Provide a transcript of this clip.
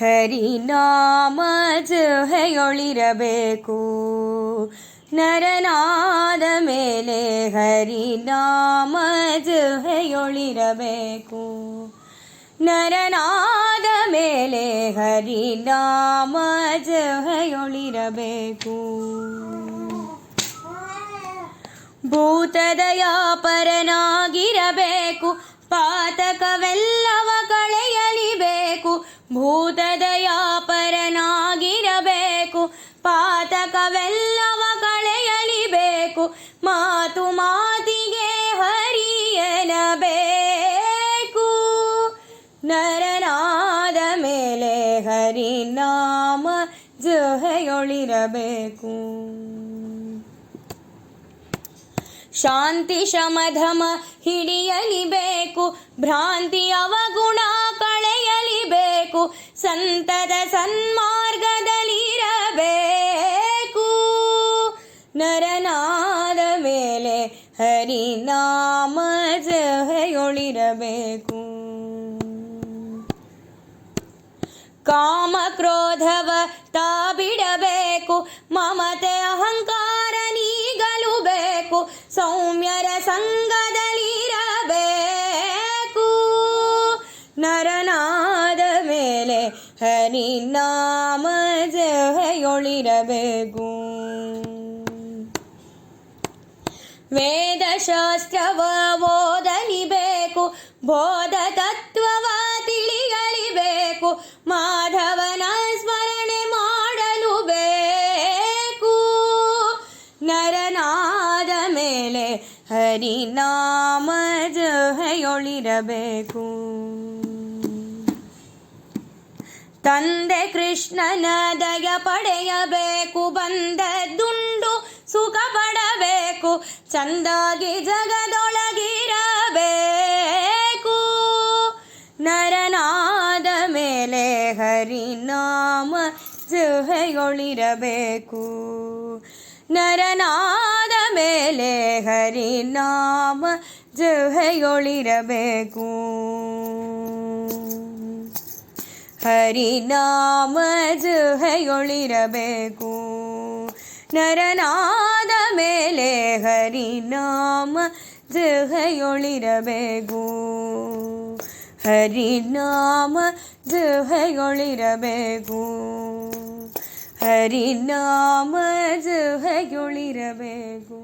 ಹರಿನಾಮ ಜೊಹೆಯೊಳಿರಬೇಕು ನರನಾದ ಮೇಲೆ ಹರಿನಾಮ ಜೊಹೆಯೊಳಿರಬೇಕು ನರನಾದ ಮೇಲೆ ಹರಿನಾಮ ಜೊಹೆಯೊಳಿರಬೇಕು ಭೂತದಯ ಪರನಾಗಿರಬೇಕು ಪಾತಕವೆಲ್ಲವ ಪಾತಕವೆಲ್ಲವ ಕಳೆಯಲಿಬೇಕು ಮಾತು ಮಾತಿಗೆ ಹರಿಯನಬೇಕು. ನರನಾದ ಮೇಲೆ ಹರಿನಾಮ ಜೊಹೆಯೊಳಿರಬೇಕು. ಶಾಂತಿ ಶಮಧಮ ಹಿಡಿಯಲಿಬೇಕು. ಭ್ರಾಂತಿ ಅವಗುಣ ಕಳೆಯಲಿಬೇಕು. ಸಂತದ ಸನ್ಮಾರ್ಗದಲ್ಲಿರಬೇಕು ನರನಾದ ಮೇಲೆ ಹರಿನಾಮ ಜೊಹೆಯೊಳಿರಬೇಕು ಕಾಮ ಕ್ರೋಧವ ತಾ ಬಿಡಬೇಕು ಮಮತೆ ಅಹಂಕಾರ ನೀಗಲು ಬೇಕು ಸೌಮ್ಯರ ಸಂಗದಲ್ಲಿರಬೇಕು ನರನಾದ ಮೇಲೆ ಹರಿನಾಮ ಜೊಹೆಯೊಳಿರಬೇಕು ವೇದಶಾಸ್ತ್ರವ ಓದಲಿಬೇಕು ಬೋಧ ತತ್ವವ ತಿಳಿಯಲಿಬೇಕು, ಮಾಧವನ ಸ್ಮರಣೆ ಮಾಡಲು ಬೇಕು. ನರನಾದ ಮೇಲೆ ಹರಿನಾಮ ಜೊಳಿರಬೇಕು ತಂದೆ ಕೃಷ್ಣನ ದಯ ಪಡೆಯಬೇಕು ಪಡಬೇಕು ಚಂದಾಗಿ ಜಗದೊಳಗಿರಬೇಕು. ನರನಾದ ಮೇಲೆ ಹರಿನಾಮ ಜೊಹೆಯೊಳಿರಬೇಕು ನರನಾದ ಮೇಲೆ ಹರಿನಾಮ ಜೊಹೆಯೊಳಿರಬೇಕು ಹರಿನಾಮ ಜೊಹೆಯೊಳಿರಬೇಕು ನರನಾದ ಮೇಲೆ ಹರಿನಾಮ ಜೊಹೆಯೊಳಿರಬೇಕು ಹರಿನಾಮ ಜೊಹೆಯೊಳಿರಬೇಕು ಹರಿನಾಮ ಜೊಹೆಯೊಳಿರಬೇಕು